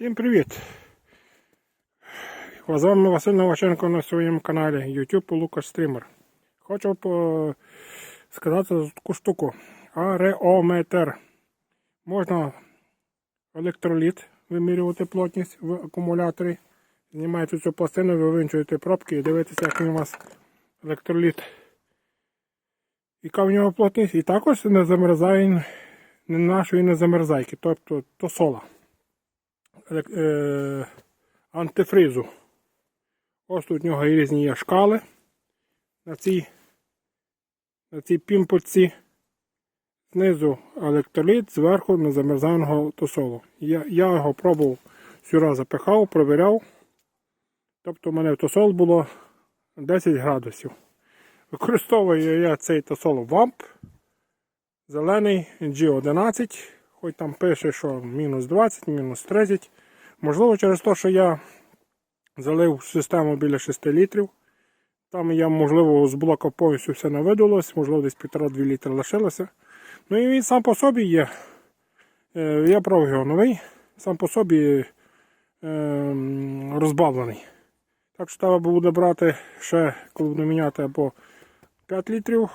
Всім привіт! З вами Василь Новаченко на своєму каналі YouTube Лукаш Стрімер. Хочу сказати за таку штуку. Ареометр. Можна електроліт вимірювати плотність в акумуляторі. Знімаєте цю пластину, вивинчуєте пробки і дивитеся, як у вас електроліт. Яка в нього плотність, і також не замерзає не нашої не замерзайки, тобто то сола антифризу. Ось тут у нього різні є шкали на цій, на цій пімпочці. Знизу електроліт, зверху незамерзаного тосолу. Я, я його пробував сюди запихав, провіряв. Тобто у мене тосол було 10 градусів. Використовую я цей тосол вамп. Зелений G11, хоч там пише, що мінус 20, мінус 30. Можливо, через те, що я залив систему біля 6 літрів. Там я, можливо, з блока повністю все навидалось, можливо, десь 1,5-2 літри лишилося. Ну і він сам по собі є. Е, Я брав його новий, сам по собі е, розбавлений. Так що треба буде брати ще, коли буду міняти або 5 літрів,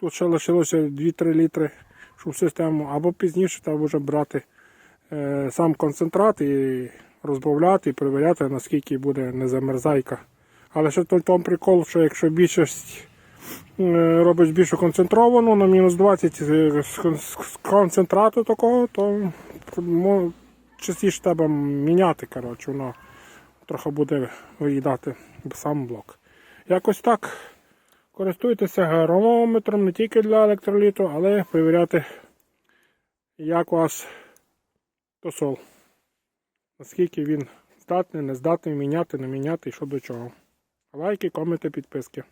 Тут ще лишилося 2-3 літри щоб систему, або пізніше треба вже брати сам концентрат і розбавляти і перевіряти, наскільки буде незамерзайка. Але ще той тому прикол, що якщо більшість е, робиш більш концентровану на мінус 20 з, концентрату такого, то частіше треба міняти. Коротше, воно трохи буде виїдати сам блок. Якось так. Користуйтеся гарометром не тільки для електроліту, але перевіряти, як у вас тосол. Наскільки він здатний, не здатний міняти, не міняти і що до чого. Лайки, коменти, підписки.